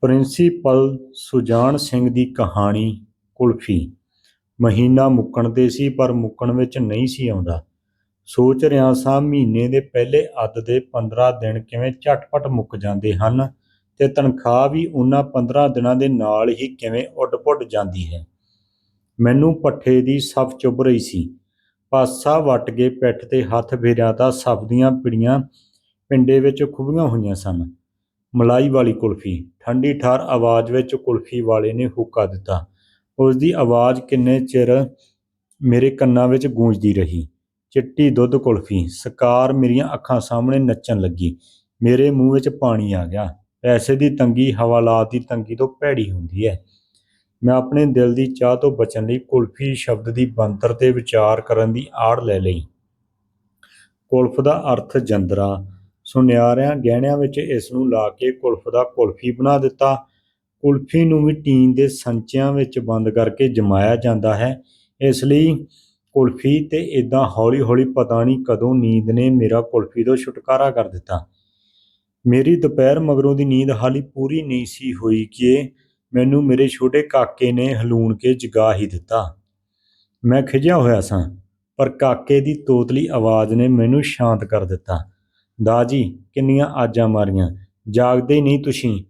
Principal ਸੁਜਾਨ ਸਿੰਘ ਦੀ ਕਹਾਣੀ ਕੁਲਫ਼ੀ। ਮਹੀਨਾ ਮੁੱਕਣ 'ਤੇ ਸੀ, ਪਰ ਮੁੱਕਣ ਵਿੱਚ ਨਹੀਂ ਸੀ ਆਉਂਦਾ। ਸੋਚ ਰਿਹਾ ਸਾਂ, ਮਹੀਨੇ ਦੇ ਪਹਿਲੇ ਅੱਧ ਦੇ 15 ਦਿਨ ਕਿਵੇਂ ਝਟਪਟ ਮੁੱਕ ਜਾਂਦੇ ਹਨ ਤੇ ਤਨਖਾਹ ਵੀ ਉਹਨਾਂ 15 ਦਿਨਾਂ ਦੇ ਨਾਲ ਹੀ ਕਿਵੇਂ ਉੱਡ-ਪੁੱਡ ਜਾਂਦੀ ਹੈ। ਮੈਨੂੰ ਪੱਠੇ ਦੀ ਸਫ ਚੁੱਭ ਰਹੀ ਸੀ। ਪਾਸਾ ਵੱਟ ਕੇ ਪਿੱਠ ਤੇ ਹੱਥ ਫੇਰਿਆ ਤਾਂ ਸਫ ਦੀਆਂ ਪਿੜੀਆਂ ਪਿੰਡੇ ਵਿੱਚ ਖੁੱਭੀਆਂ ਹੋਈਆਂ ਸਨ। ਮਲਾਈ ਵਾਲੀ ਕੁਲਫੀ। ਠੰਡੀ ਠਾਰ ਆਵਾਜ਼ ਵਿੱਚ ਕੁਲਫੀ ਵਾਲੇ ਨੇ ਹੁੱਕਾ ਦਿੱਤਾ। ਉਸ ਦੀ ਆਵਾਜ਼ ਕਿੰਨੇ ਚਿਰ ਮੇਰੇ ਕੰਨਾਂ ਵਿੱਚ ਗੂੰਜਦੀ ਰਹੀ। ਚਿੱਟੀ ਦੁੱਧ ਕੁਲਫੀ। ਸਕਾਰ ਮੇਰੀਆਂ ਅੱਖਾਂ ਸਾਹਮਣੇ ਨੱਚਣ ਲੱਗੀ। ਮੇਰੇ ਮੂੰਹ ਵਿੱਚ ਪਾਣੀ ਆ ਗਿਆ। ਪੈਸੇ ਦੀ ਤੰਗੀ ਹਵਾਲਾਤ ਦੀ ਤੰਗੀ ਤੋਂ ਭੈੜੀ ਹੁੰਦੀ ਹੈ ਮੈਂ ਆਪਣੇ ਦਿਲ ਦੀ ਚਾਹ ਤੋਂ ਬਚਣ ਲਈ ਕੁਲਫੀ ਸ਼ਬਦ ਦੀ ਬੰਤਰ ਤੇ ਵਿਚਾਰ ਕਰਨ ਦੀ ਆੜ ਲੈ ਲਈ। ਕੁਲਫ ਦਾ ਅਰਥ ਜੰਦਰਾ। ਸੁਨਿਆਰਿਆਂ ਗਹਿਣਿਆਂ ਵਿੱਚ ਇਸ ਨੂੰ ਲਾ ਕੇ ਕੁਲਫ ਦਾ ਕੁਲਫੀ ਬਣਾ ਦਿੱਤਾ। ਕੁਲਫੀ ਨੂੰ ਵੀ ਟੀਨ ਦੇ ਸੰਚਿਆਂ ਵਿੱਚ ਬੰਦ ਕਰਕੇ ਜਮਾਇਆ ਜਾਂਦਾ ਹੈ। ਇਸ ਲਈ ਕੁਲਫੀ ਤੇ ਇਦਾਂ ਹੌਲੀ-ਹੌਲੀ ਪਤਾ ਨਹੀਂ ਕਦੋਂ ਨੀਂਦ ਨੇ ਮੇਰਾ ਕੁਲਫੀ ਤੋਂ ਛੁਟਕਾਰਾ ਕਰ ਦਿੱਤਾ। ਮੇਰੀ ਦੁਪਹਿਰ ਮਗਰੋਂ ਦੀ ਨੀਂਦ ਹਾਲੀ ਪੂਰੀ ਨਹੀਂ ਸੀ ਹੋਈ ਕਿ ਮੈਨੂੰ ਮੇਰੇ ਛੋਟੇ ਕਾਕੇ ਨੇ ਹਲੂਣ ਕੇ ਜਗਾ ਹੀ ਦਿੱਤਾ। ਮੈਂ ਖਿਜਿਆ ਹੋਇਆ ਸਾਂ, ਪਰ ਕਾਕੇ ਦੀ ਤੋਤਲੀ ਆਵਾਜ਼ ਨੇ ਮੈਨੂੰ ਸ਼ਾਂਤ ਕਰ ਦਿੱਤਾ। ਦਾਜੀ ਕਿੰਨੀਆਂ ਆਜਾਂ ਮਾਰੀਆਂ, ਜਾਗਦੇ ਨਹੀਂ ਤੁਸੀਂ?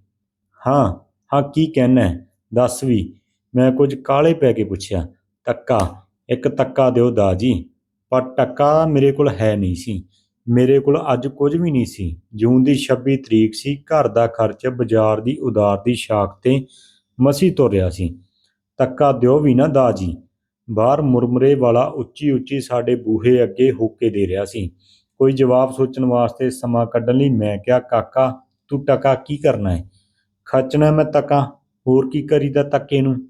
ਹਾਂ ਹਾਂ, ਕੀ ਕਹਿਣਾ ਦੱਸ ਵੀ, ਮੈਂ ਕੁਝ ਕਾਲੇ ਪੈ ਕੇ ਪੁੱਛਿਆ, ਤੱਕਾ, ਇੱਕ ਤੱਕਾ ਦਿਓ ਦਾਜੀ ਪਰ ਟੱਕਾ ਮੇਰੇ ਕੋਲ ਹੈ ਨਹੀਂ ਸੀ, ਮੇਰੇ ਕੋਲ ਅੱਜ ਕੁਝ ਵੀ ਨਹੀਂ ਸੀ, ਜੂਨ ਦੀ 26 ਤਰੀਕ ਸੀ, ਘਰ ਦਾ ਖਰਚ ਬਾਜ਼ਾਰ ਦੀ ਉਦਾਰ ਦੀ ਸ਼ਾਖ ਤੇ ਮਸੀ ਤੁਰਿਆ ਸੀ, ਤੱਕਾ ਦਿਓ ਵੀ ਨਾ ਦਾਜੀ ਬਾਹਰ ਮੁਰਮਰੇ ਵਾਲਾ ਉੱਚੀ ਉੱਚੀ ਸਾਡੇ ਬੂਹੇ ਅੱਗੇ ਹੋਕੇ ਦੇ ਰਿਹਾ ਸੀ ਕੋਈ ਜਵਾਬ ਸੋਚਣ ਵਾਸਤੇ ਸਮਾਂ ਕੱਢਣ ਲਈ ਮੈਂ ਕਿਹਾ, ਕਾਕਾ, ਤੂੰ ਟਕਾ ਕੀ ਕਰਨਾ ਹੈ? ਖਰਚਣਾ ਮੈਂ ਤੱਕਾ, ਹੋਰ ਕੀ ਕਰੀਦਾ ਤੱਕੇ ਨੂੰ?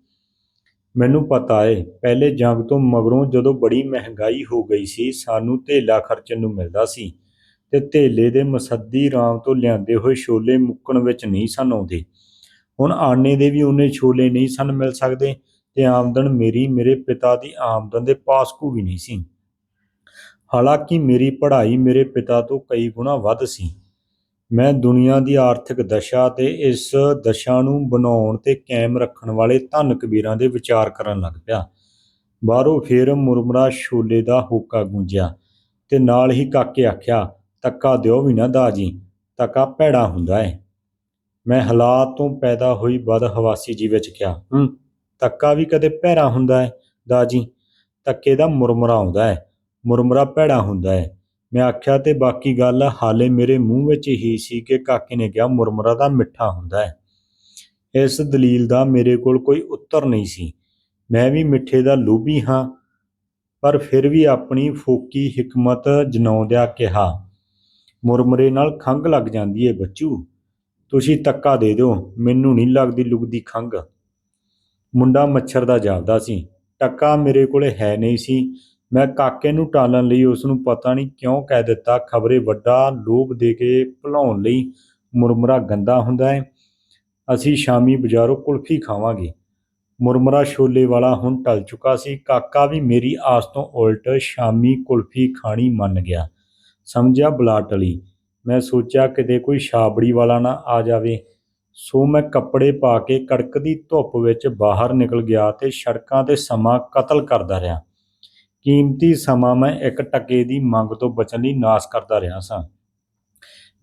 ਮੈਨੂੰ ਪਤਾ ਏ, ਪਹਿਲੇ ਜੰਗ ਤੋਂ ਮਗਰੋਂ ਜਦੋਂ ਬੜੀ ਮਹਿੰਗਾਈ ਹੋ ਗਈ ਸੀ, ਸਾਨੂੰ ਧੇਲਾ ਖਰਚਣ ਨੂੰ ਮਿਲਦਾ ਸੀ ਤੇ ਧੇਲੇ ਦੇ ਮਸੱਦੀ ਰਾਮ ਤੋਂ ਲਿਆਂਦੇ ਹੋਏ ਛੋਲੇ ਮੁੱਕਣ ਵਿੱਚ ਨਹੀਂ ਸਨ ਆਉਂਦੇ। ਹੁਣ ਆਨੇ ਦੇ ਵੀ ਉਹਨੇ ਛੋਲੇ ਨਹੀਂ ਸਨ ਮਿਲ ਸਕਦੇ ਤੇ ਆਮਦਨ ਮੇਰੀ, ਮੇਰੇ ਪਿਤਾ ਦੀ ਆਮਦਨ ਦੇ ਪਾਸਕੂ ਵੀ ਨਹੀਂ ਸੀ। ਹਾਲਾਂਕਿ ਮੇਰੀ ਪੜ੍ਹਾਈ ਮੇਰੇ ਪਿਤਾ ਤੋਂ ਕਈ ਗੁਣਾ ਵੱਧ ਸੀ। ਮੈਂ ਦੁਨੀਆ ਦੀ ਆਰਥਿਕ ਦਸ਼ਾ ਤੇ ਇਸ ਦਸ਼ਾ ਨੂੰ ਬਣਾਉਣ ਤੇ ਕਾਇਮ ਰੱਖਣ ਵਾਲੇ ਧੰਨ ਕਬੀਰਾਂ ਦੇ ਵਿਚਾਰ ਕਰਨ ਲੱਗ ਪਿਆ। ਬਾਹਰੋਂ ਫੇਰ ਮੁਰਮਰਾ ਛੋਲੇ ਦਾ ਹੋਕਾ ਗੂੰਜਿਆ ਤੇ ਨਾਲ ਹੀ ਕਾਕੇ ਆਖਿਆ ਤੱਕਾ ਦਿਓ ਵੀ ਨਾ ਦਾਜੀ ਤੱਕਾ ਭੈੜਾ ਹੁੰਦਾ ਹੈ ਮੈਂ ਹਾਲਾਤ ਤੋਂ ਪੈਦਾ ਹੋਈ ਬਦਹਵਾਸੀ ਜੀ ਵਿੱਚ ਕਿਹਾ, ਹੂੰ ਤੱਕਾ ਵੀ ਕਦੇ ਭੈੜਾ ਹੁੰਦਾ ਹੈ ਦਾਜੀ ਤੱਕੇ ਦਾ ਮੁਰਮਰਾ ਆਉਂਦਾ ਹੈ ਮੁਰਮਰਾ ਭੈੜਾ ਹੁੰਦਾ ਹੈ। ਮੈਂ ਆਖਿਆ ਤੇ ਬਾਕੀ ਗੱਲ ਹਾਲੇ ਮੇਰੇ ਮੂੰਹ ਵਿੱਚ ਹੀ ਸੀ ਕਿ ਕਾਕੇ ਨੇ ਕਿਹਾ ਮੁਰਮਰਾ ਦਾ ਮਿੱਠਾ ਹੁੰਦਾ ਹੈ। ਇਸ ਦਲੀਲ ਦਾ ਮੇਰੇ ਕੋਲ ਕੋਈ ਉੱਤਰ ਨਹੀਂ ਸੀ। ਮੈਂ ਵੀ ਮਿੱਠੇ ਦਾ ਲੋਭੀ ਹਾਂ, ਪਰ ਫਿਰ ਵੀ ਆਪਣੀ ਫੋਕੀ ਹਕਮਤ ਜਨਾਉਂਦਿਆਂ ਕਿਹਾ, ਮੁਰਮਰੇ ਨਾਲ ਖੰਗ ਲੱਗ ਜਾਂਦੀ ਏ ਬੱਚੂ। ਤੁਸੀਂ ਤੱਕਾ ਦੇ ਦਿਓ, ਮੈਨੂੰ ਨਹੀਂ ਲੱਗਦੀ ਲੁਗਦੀ ਖੰਗ ਮੁੰਡਾ ਮੱਛਰ ਦਾ ਜਾਪਦਾ ਸੀ। ਟੱਕਾ ਮੇਰੇ ਕੋਲੇ ਹੈ ਨਹੀਂ ਸੀ ਮੈਂ ਕਾਕੇ ਨੂੰ ਟਾਲਣ ਲਈ ਉਸ ਨੂੰ ਪਤਾ ਨਹੀਂ ਕਿਉਂ ਕਹਿ ਦਿੱਤਾ, ਖਬਰੇ ਵੱਡਾ ਲੋਭ ਦੇ ਕੇ ਭੁਲਾਉਣ ਲਈ ਮੁਰਮਰਾ ਗੰਦਾ ਹੁੰਦਾ ਹੈ। ਅਸੀਂ ਸ਼ਾਮੀ ਬਾਜ਼ਾਰੋਂ ਕੁਲਫੀ ਖਾਵਾਂਗੇ। ਮੁਰਮਰਾ ਛੋਲੇ ਵਾਲਾ ਹੁਣ ਟਲ ਚੁੱਕਾ ਸੀ। ਕਾਕਾ ਵੀ ਮੇਰੀ ਆਸ ਤੋਂ ਉਲਟ ਸ਼ਾਮੀ ਕੁਲਫੀ ਖਾਣੀ ਮੰਨ ਗਿਆ। ਸਮਝਿਆ ਬਲਾ ਟਲੀ ਮੈਂ ਸੋਚਿਆ ਕਿਤੇ ਕੋਈ ਛਾਬੜੀ ਵਾਲਾ ਨਾ ਆ ਜਾਵੇ। ਸੋ ਮੈਂ ਕੱਪੜੇ ਪਾ ਕੇ ਕੜਕਦੀ ਧੁੱਪ ਵਿੱਚ ਬਾਹਰ ਨਿਕਲ ਗਿਆ ਤੇ ਸੜਕਾਂ ਤੇ ਸਮਾਂ ਕਤਲ ਕਰਦਾ ਰਿਹਾ। ਕੀਮਤੀ ਸਮਾਂ ਮੈਂ ਇੱਕ ਟਕੇ ਦੀ ਮੰਗ ਤੋਂ ਬਚਣ ਲਈ ਨਾਸ ਕਰਦਾ ਰਿਹਾ ਸਾਂ।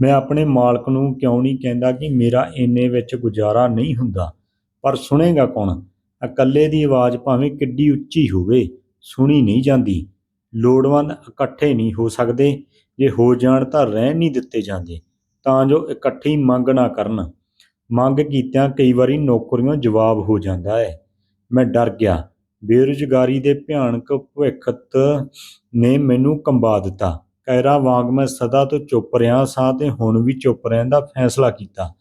ਮੈਂ ਆਪਣੇ ਮਾਲਕ ਨੂੰ ਕਿਉਂ ਨਹੀਂ ਕਹਿੰਦਾ ਕਿ ਮੇਰਾ ਇੰਨੇ ਵਿੱਚ ਗੁਜ਼ਾਰਾ ਨਹੀਂ ਹੁੰਦਾ? ਪਰ ਸੁਣੇਗਾ ਕੌਣ? ਇਕੱਲੇ ਦੀ ਆਵਾਜ਼ ਭਾਵੇਂ ਕਿੱਡੀ ਉੱਚੀ ਹੋਵੇ, ਸੁਣੀ ਨਹੀਂ ਜਾਂਦੀ। ਲੋੜਵੰਦ ਇਕੱਠੇ ਨਹੀਂ ਹੋ ਸਕਦੇ, ਜੇ ਹੋ ਜਾਣ ਤਾਂ ਰਹਿਣ ਨਹੀਂ ਦਿੱਤੇ ਜਾਂਦੇ। ਤਾਂ ਜੋ ਇਕੱਠੀ ਮੰਗ ਨਾ ਕਰਨ। ਮੰਗ ਕੀਤਿਆਂ ਕਈ ਵਾਰੀ ਨੌਕਰੀਆਂ ਜਵਾਬ ਹੋ ਜਾਂਦਾ ਹੈ। ਮੈਂ ਡਰ ਗਿਆ। ਬੇਰੁਜ਼ਗਾਰੀ ਦੇ ਭਿਆਨਕ ਭਵਿੱਖਤ ਨੇ ਮੈਨੂੰ ਕੰਬਾ ਦਿੱਤਾ। ਕੈਰਾ ਵਾਂਗ ਮੈਂ ਸਦਾ ਤੋਂ ਚੁੱਪ ਰਿਹਾ ਸਾਂ ਤੇ ਹੁਣ ਵੀ ਚੁੱਪ ਰਹਿਣ ਦਾ ਫੈਸਲਾ ਕੀਤਾ।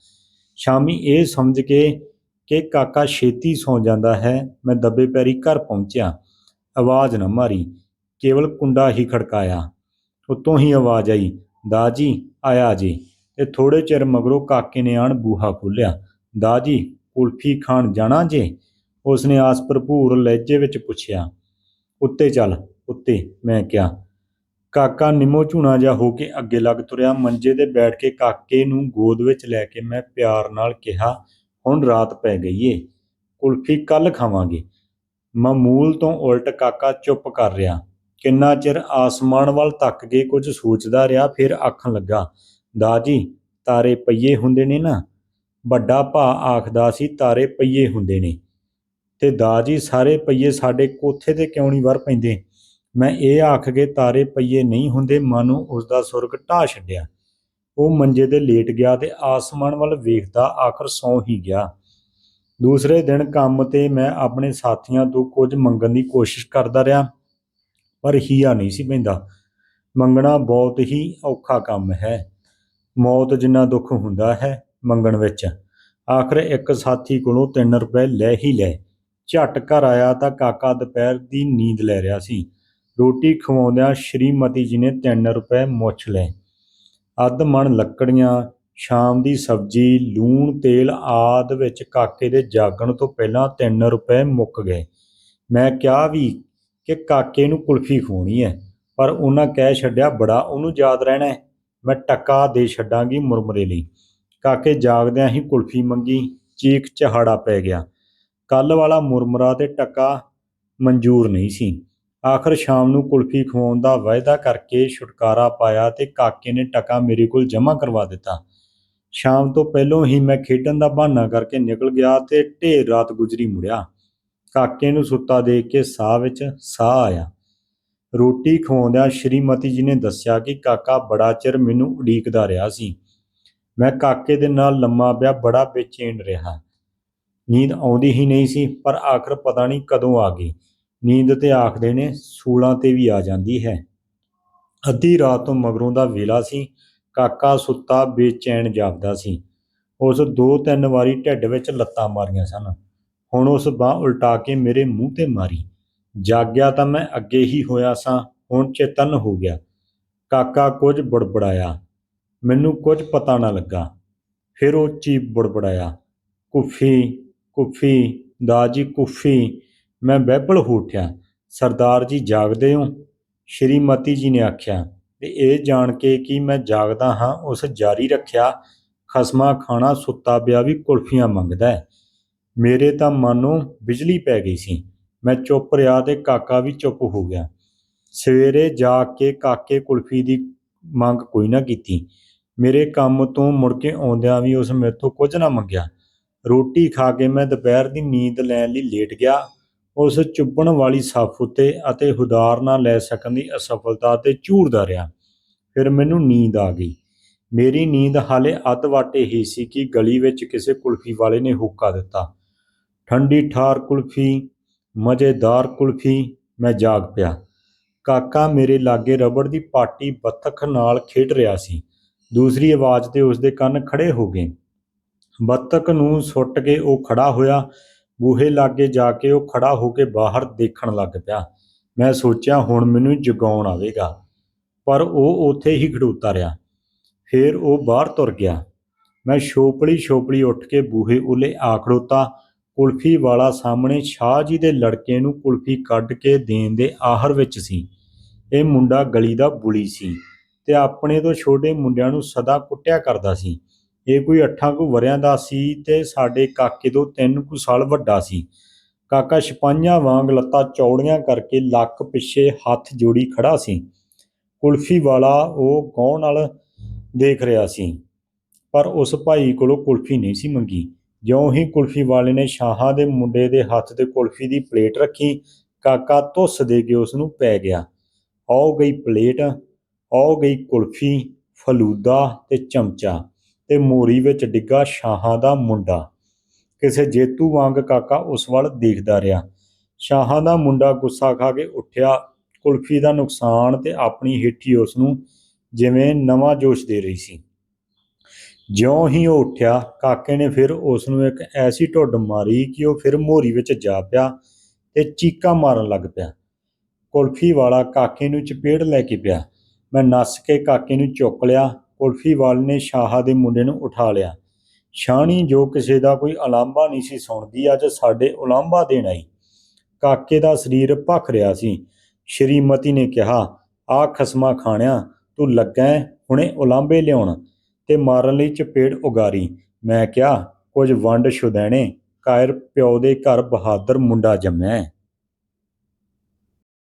ਸ਼ਾਮੀ ਇਹ ਸਮਝ ਕੇ ਕਿ ਕਾਕਾ ਛੇਤੀ ਸੌਂ ਜਾਂਦਾ ਹੈ, ਮੈਂ ਦੱਬੇ ਪੈਰੀ ਘਰ ਪਹੁੰਚਿਆ। ਆਵਾਜ਼ ਨਾ ਮਾਰੀ, ਕੇਵਲ ਕੁੰਡਾ ਹੀ ਖੜਕਾਇਆ। ਉਤੋਂ ਹੀ ਆਵਾਜ਼ ਆਈ ਦਾਜੀ ਆਇਆ ਜੀ। ਤੇ ਥੋੜੇ ਚਿਰ ਮਗਰੋਂ ਕਾਕੇ ਨੇ ਆਣ ਬੂਹਾ ਖੋਲਿਆ ਦਾਜੀ ਕੁਲਫੀ ਖਾਣ ਜਾਣਾ ਜੇ? ਉਸਨੇ ਆਸ ਭਰਪੂਰ ਲਹਿਜੇ ਵਿੱਚ ਪੁੱਛਿਆ, ਉੱਤੇ ਚੱਲ, ਉੱਤੇ, ਮੈਂ ਕਿਹਾ। ਕਾਕਾ, ਨਿੰਮੋ ਝੂਣਾ ਜਿਹਾ ਹੋ ਕੇ ਅੱਗੇ ਲੱਗ ਤੁਰਿਆ। ਮੰਜੇ ਤੇ ਬੈਠ ਕੇ ਕਾਕੇ ਨੂੰ ਗੋਦ ਵਿੱਚ ਲੈ ਕੇ ਮੈਂ ਪਿਆਰ ਨਾਲ ਕਿਹਾ, ਹੁਣ ਰਾਤ ਪੈ ਗਈ ਏ, ਕੁਲਫੀ ਕੱਲ ਖਾਵਾਂਗੇ। ਮਾਮੂਲ ਤੋਂ ਉਲਟ ਕਾਕਾ ਚੁੱਪ ਕਰ ਰਿਹਾ। ਕਿੰਨਾ ਚਿਰ ਆਸਮਾਨ ਵੱਲ ਤੱਕ ਕੇ ਕੁਝ ਸੋਚਦਾ ਰਿਹਾ, ਫਿਰ ਆਖਣ ਲੱਗਾ ਦਾਜੀ ਤਾਰੇ ਪਈਏ ਹੁੰਦੇ ਨੇ ਨਾ? ਵੱਡਾ ਭਾ ਆਖਦਾ ਸੀ, ਤਾਰੇ ਪਈਏ ਹੁੰਦੇ ਨੇ। ਤੇ ਦਾਜੀ ਸਾਰੇ ਪਈਏ ਸਾਡੇ ਕੋਥੇ ਤੇ ਕਿਉਂ ਨਹੀਂ ਵਰ ਪੈਂਦੇ? ਮੈਂ ਇਹ ਆਖ ਕੇ ਤਾਰੇ ਪਈਏ ਨਹੀਂ ਹੁੰਦੇ, ਮਨੋਂ ਉਸ ਦਾ ਸੁਰਗ ਢਾਹ ਛੱਡਿਆ। ਉਹ ਮੰਜੇ ਤੇ ਲੇਟ ਗਿਆ ਤੇ ਆਸਮਾਨ ਵੱਲ ਵੇਖਦਾ ਆਖਰ ਸੌਂ ਹੀ ਗਿਆ। ਦੂਸਰੇ ਦਿਨ ਕੰਮ ਤੇ ਮੈਂ ਆਪਣੇ ਸਾਥੀਆਂ ਤੋਂ ਕੁਝ ਮੰਗਣ ਦੀ ਕੋਸ਼ਿਸ਼ ਕਰਦਾ ਰਿਹਾ, ਪਰ ਹੀਆ ਨਹੀਂ ਸੀ ਪੈਂਦਾ। ਮੰਗਣਾ ਬਹੁਤ ਹੀ ਔਖਾ ਕੰਮ ਹੈ। ਮੌਤ ਜਿੰਨਾ ਦੁੱਖ ਹੁੰਦਾ ਹੈ ਮੰਗਣ ਵਿੱਚ। ਆਖਰ ਇੱਕ ਸਾਥੀ ਕੋਲੋਂ 3 ਰੁਪਏ ਲੈ ਹੀ ਲਏ। ਝਟ ਘਰ ਆਇਆ ਤਾਂ ਕਾਕਾ ਦੁਪਹਿਰ ਦੀ ਨੀਂਦ ਲੈ ਰਿਹਾ ਸੀ। ਰੋਟੀ ਖਵਾਉਂਦਿਆਂ ਸ਼੍ਰੀਮਤੀ ਜੀ ਨੇ 3 ਰੁਪਏ ਮੁੱਛ ਲਏ। ਅੱਧ ਮਣ ਲੱਕੜੀਆਂ, ਸ਼ਾਮ ਦੀ ਸਬਜ਼ੀ, ਲੂਣ, ਤੇਲ ਆਦ ਵਿੱਚ ਕਾਕੇ ਦੇ ਜਾਗਣ ਤੋਂ ਪਹਿਲਾਂ 3 ਰੁਪਏ ਮੁੱਕ ਗਏ। ਮੈਂ ਕਿਹਾ ਵੀ ਕਿ ਕਾਕੇ ਨੂੰ ਕੁਲਫੀ ਖਵਾਉਣੀ ਹੈ, ਪਰ ਉਹਨਾਂ ਕਹਿ ਛੱਡਿਆ, ਬੜਾ, ਉਹਨੂੰ ਯਾਦ ਰਹਿਣਾ ਹੈ। ਮੈਂ ਟੱਕਾ ਦੇ ਛੱਡਾਂਗੀ ਮੁਰਮਰੇ ਲਈ। ਕਾਕੇ ਜਾਗਦਿਆਂ ਹੀ ਕੁਲਫੀ ਮੰਗੀ ਚੀਕ ਚਹਾੜਾ ਪੈ ਗਿਆ। ਕੱਲ ਵਾਲਾ ਮੁਰਮਰਾ ਤੇ ਟੱਕਾ ਮਨਜ਼ੂਰ ਨਹੀਂ ਸੀ। ਆਖਰ ਸ਼ਾਮ ਨੂੰ ਕੁਲਫੀ ਖਵਾਉਣ ਦਾ ਵਾਅਦਾ ਕਰਕੇ ਛੁਟਕਾਰਾ ਪਾਇਆ ਤੇ ਕਾਕੇ ਨੇ ਟਕਾ ਮੇਰੇ ਕੋਲ ਜਮ੍ਹਾਂ ਕਰਵਾ ਦਿੱਤਾ। ਸ਼ਾਮ ਤੋਂ ਪਹਿਲਾਂ ਹੀ ਮੈਂ ਖੇਡਣ ਦਾ ਬਹਾਨਾ ਕਰਕੇ ਨਿਕਲ ਗਿਆ ਤੇ ਢੇਰ ਰਾਤ ਗੁਜ਼ਰੀ ਮੁੜਿਆ। ਕਾਕੇ ਨੂੰ ਸੁੱਤਾ ਦੇਖ ਕੇ ਸਾਹ ਵਿੱਚ ਸਾਹ ਆਇਆ। ਰੋਟੀ ਖਵਾਉਂਦਿਆਂ ਸ਼੍ਰੀਮਤੀ ਜੀ ਨੇ ਦੱਸਿਆ ਕਿ ਕਾਕਾ ਬੜਾ ਚਿਰ ਮੈਨੂੰ ਉਡੀਕਦਾ ਰਿਹਾ ਸੀ। ਮੈਂ ਕਾਕੇ ਦੇ ਨਾਲ ਲੰਮਾ ਪਿਆ ਬੜਾ ਬੇਚੈਨ ਰਿਹਾ। ਨੀਂਦ ਆਉਂਦੀ ਹੀ ਨਹੀਂ ਸੀ, ਪਰ ਆਖਰ ਪਤਾ ਨਹੀਂ ਕਦੋਂ ਆ ਗਈ। ਨੀਂਦ ਤੇ ਆਖਦੇ ਨੇ ਸੂਲਾਂ ਤੇ ਵੀ ਆ ਜਾਂਦੀ ਹੈ। ਅੱਧੀ ਰਾਤ ਤੋਂ ਮਗਰੋਂ ਦਾ ਵੇਲਾ ਸੀ, ਕਾਕਾ ਸੁੱਤਾ ਬੇਚੈਨ ਜਾਪਦਾ ਸੀ। ਉਸ ਦੋ ਤਿੰਨ ਵਾਰੀ ਢਿੱਡ ਵਿੱਚ ਲੱਤਾਂ ਮਾਰੀਆਂ ਸਨ। ਹੁਣ ਉਸ ਬਾਹ ਉਲਟਾ ਕੇ ਮੇਰੇ ਮੂੰਹ ਤੇ ਮਾਰੀ। ਜਾਗਿਆ ਤਾਂ ਮੈਂ ਅੱਗੇ ਹੀ ਹੋਇਆ ਸਾਂ, ਹੁਣ ਚੇਤਨ ਹੋ ਗਿਆ। ਕਾਕਾ ਕੁਝ ਬੜਬੜਾਇਆ। ਮੈਨੂੰ ਕੁਝ ਪਤਾ ਨਾ ਲੱਗਾ। ਫਿਰ ਉਹ ਚੀਪ ਬੜਬੜਾਇਆ। ਕੁਫੀ ਕੁਫੀ ਦਾਜੀ ਕੁਫੀ। ਮੈਂ ਬਹਿਬਲ ਹੋ ਉੱਠਿਆ। ਸਰਦਾਰ ਜੀ ਜਾਗਦੇ ਹੋ। ਸ਼੍ਰੀਮਤੀ ਜੀ ਨੇ ਆਖਿਆ ਤੇ ਇਹ ਜਾਣ ਕੇ ਕਿ ਮੈਂ ਜਾਗਦਾ ਹਾਂ? ਉਸ ਜਾਰੀ ਰੱਖਿਆ ਖਸਮਾ ਖਾਣਾ ਸੁੱਤਾ ਪਿਆ ਵੀ ਕੁਲਫੀਆਂ ਮੰਗਦਾ ਹੈ। ਮੇਰੇ ਤਾਂ ਮਨ ਨੂੰ ਬਿਜਲੀ ਪੈ ਗਈ ਸੀ। ਮੈਂ ਚੁੱਪ ਰਿਹਾ ਤੇ ਕਾਕਾ ਵੀ ਚੁੱਪ ਹੋ ਗਿਆ। ਸਵੇਰੇ ਜਾ ਕੇ ਕਾਕੇ ਕੁਲਫੀ ਦੀ ਮੰਗ ਕੋਈ ਨਾ ਕੀਤੀ। ਮੇਰੇ ਕੰਮ ਤੋਂ ਮੁੜ ਕੇ ਆਉਂਦਿਆਂ ਵੀ ਉਸ ਮੇਰੇ ਤੋਂ ਕੁਝ ਨਾ ਮੰਗਿਆ। ਰੋਟੀ ਖਾ ਕੇ ਮੈਂ ਦੁਪਹਿਰ ਦੀ ਨੀਂਦ ਲੈਣ ਲਈ ਲੇਟ ਗਿਆ। ਉਸ ਚੁੱਭਣ ਵਾਲੀ ਸੱਪ ਉੱਤੇ ਅਤੇ ਹੁਦਾਰ ਨਾ ਲੈ ਸਕਣ ਦੀ ਅਸਫਲਤਾ ਤੇ ਝੂਰਦਾ ਰਿਹਾ। ਫਿਰ ਮੈਨੂੰ ਨੀਂਦ ਆ ਗਈ। ਮੇਰੀ ਨੀਂਦ ਹਾਲੇ ਅੱਧ ਵਾਟੇ ਹੀ ਸੀ ਕਿ ਗਲੀ ਵਿੱਚ ਕਿਸੇ ਕੁਲਫੀ ਵਾਲੇ ਨੇ ਹੁੱਕਾ ਦਿੱਤਾ। ਠੰਡੀ ਠਾਰ ਕੁਲਫੀ, ਮਜ਼ੇਦਾਰ ਕੁਲਫੀ, ਮੈਂ ਜਾਗ ਪਿਆ। ਕਾਕਾ ਮੇਰੇ ਲਾਗੇ ਰਬੜ ਦੀ ਪਾਟੀ ਬੱਤਖ ਨਾਲ ਖੇਡ ਰਿਹਾ ਸੀ। ਦੂਸਰੀ ਆਵਾਜ਼ ਤੇ ਉਸ ਦੇ ਕੰਨ ਖੜੇ ਹੋ ਗਏ। ਬੱਤਕ ਨੂੰ ਸੁੱਟ ਕੇ ਉਹ ਖੜਾ ਹੋਇਆ। ਬੂਹੇ ਲਾਗੇ ਜਾ ਕੇ ਉਹ ਖੜਾ ਹੋ ਕੇ ਬਾਹਰ ਦੇਖਣ ਲੱਗ ਪਿਆ। ਮੈਂ ਸੋਚਿਆ, ਹੁਣ ਮੈਨੂੰ ਜਗਾਉਣ ਆਵੇਗਾ। ਪਰ ਉਹ ਉੱਥੇ ਹੀ ਖੜੂਤਾ ਰਿਹਾ। ਫਿਰ ਉਹ ਬਾਹਰ ਤੁਰ ਗਿਆ। ਮੈਂ ਛੋਪੜੀ ਛੋਪਲੀ ਉੱਠ ਕੇ ਬੂਹੇ ਉਲੇ ਆ ਖੜੋਤਾ। ਕੁਲਫੀ ਵਾਲਾ ਸਾਹਮਣੇ ਸ਼ਾਹ ਜੀ ਦੇ ਲੜਕੇ ਨੂੰ ਕੁਲਫੀ ਕੱਢ ਕੇ ਦੇਣ ਦੇ ਆਹਰ ਵਿੱਚ ਸੀ। ਇਹ ਮੁੰਡਾ ਗਲੀ ਦਾ ਬੁਲੀ ਸੀ ਤੇ ਆਪਣੇ ਤੋਂ ਛੋਟੇ ਮੁੰਡਿਆਂ ਨੂੰ ਸਦਾ ਕੁੱਟਿਆ ਕਰਦਾ ਸੀ। ਇਹ ਕੋਈ ਅੱਠਾਂ ਕੁ ਵਰਿਆਂ ਦਾ ਸੀ ਤੇ ਸਾਡੇ ਕਾਕੇ ਤੋਂ ਤਿੰਨ ਕੁ ਸਾਲ ਵੱਡਾ ਸੀ। ਕਾਕਾ ਛਪਾਈਆਂ ਵਾਂਗ ਲੱਤਾਂ ਚੌੜੀਆਂ ਕਰਕੇ ਲੱਕ ਪਿੱਛੇ ਹੱਥ ਜੋੜੀ ਖੜਾ ਸੀ। ਕੁਲਫੀ ਵਾਲਾ ਉਹ ਗੌਣ ਨਾਲ ਦੇਖ ਰਿਹਾ ਸੀ, ਪਰ ਉਸ ਭਾਈ ਕੋਲੋਂ ਕੁਲਫੀ ਨਹੀਂ ਸੀ ਮੰਗੀ। ਜਿਉਂ ਹੀ ਕੁਲਫੀ ਵਾਲੇ ਨੇ ਸ਼ਾਹਾਂ ਦੇ ਮੁੰਡੇ ਦੇ ਹੱਥ ਤੇ ਕੁਲਫੀ ਦੀ ਪਲੇਟ ਰੱਖੀ, ਕਾਕਾ ਧੁੱਸ ਦੇ ਕੇ ਉਸ ਨੂੰ ਪੈ ਗਿਆ। ਆਉ ਗਈ ਪਲੇਟ, ਆਉ ਗਈ ਕੁਲਫੀ, ਫਲੂਦਾ ਤੇ ਚਮਚਾ। ਤੇ ਮੋਰੀ ਵਿੱਚ ਡਿੱਗਾ ਸ਼ਾਹਾਂ ਦਾ ਮੁੰਡਾ। ਕਿਸੇ ਜੇਤੂ ਵਾਂਗ ਕਾਕਾ ਉਸ ਵੱਲ ਦੇਖਦਾ ਰਿਹਾ। ਸ਼ਾਹਾਂ ਦਾ ਮੁੰਡਾ ਗੁੱਸਾ ਖਾ ਕੇ ਉੱਠਿਆ। ਕੁਲਫੀ ਦਾ ਨੁਕਸਾਨ ਤੇ ਆਪਣੀ ਹੇਠੀ ਉਸ ਨੂੰ ਜਿਵੇਂ ਨਵਾਂ ਜੋਸ਼ ਦੇ ਰਹੀ ਸੀ। ਜਿਉਂ ਹੀ ਉਹ ਉੱਠਿਆ, ਕਾਕੇ ਨੇ ਫਿਰ ਉਸ ਨੂੰ ਇੱਕ ਐਸੀ ਢੁੱਡ ਮਾਰੀ ਕਿ ਉਹ ਫਿਰ ਮੋਰੀ ਵਿੱਚ ਜਾ ਪਿਆ ਤੇ ਚੀਕਾਂ ਮਾਰਨ ਲੱਗ ਪਿਆ। ਕੁਲਫੀ ਵਾਲਾ ਕਾਕੇ ਨੂੰ ਚਪੇੜ ਲੈ ਕੇ ਪਿਆ। ਮੈਂ ਨੱਸ ਕੇ ਕਾਕੇ ਨੂੰ ਚੁੱਕ ਲਿਆ। ਕੁਲਫੀ ਵਾਲੇ ਨੇ ਸ਼ਾਹਾ ਦੇ ਮੁੰਡੇ ਨੂੰ ਉਠਾ ਲਿਆ। ਸ਼ਾਣੀ ਜੋ ਕਿਸੇ ਦਾ ਕੋਈ ਅਲਾਂਭਾ ਨਹੀਂ ਸੀ ਸੁਣਦੀ, ਅੱਜ ਸਾਡੇ ਉਲਾਂਭਾ ਦੇਣ ਆਈ। ਕਾਕੇ ਦਾ ਸਰੀਰ ਭਖ ਰਿਹਾ ਸੀ। ਸ਼੍ਰੀਮਤੀ ਨੇ ਕਿਹਾ, ਆ ਖਸਮਾ ਖਾਣਿਆ, ਤੂੰ ਲੱਗਾ ਹੈ ਹੁਣੇ ਉਲਾਂਭੇ ਲਿਆਉਣ ਤੇ ਮਾਰਨ ਲਈ ਚਪੇੜ ਉਗਾਰੀ। ਮੈਂ ਕਿਹਾ, ਕੁਝ ਵੰਡ ਸ਼ੁਦੈਣੇ ਕਾਇਰ ਪਿਓ ਦੇ ਘਰ ਬਹਾਦਰ ਮੁੰਡਾ ਜੰਮਿਆ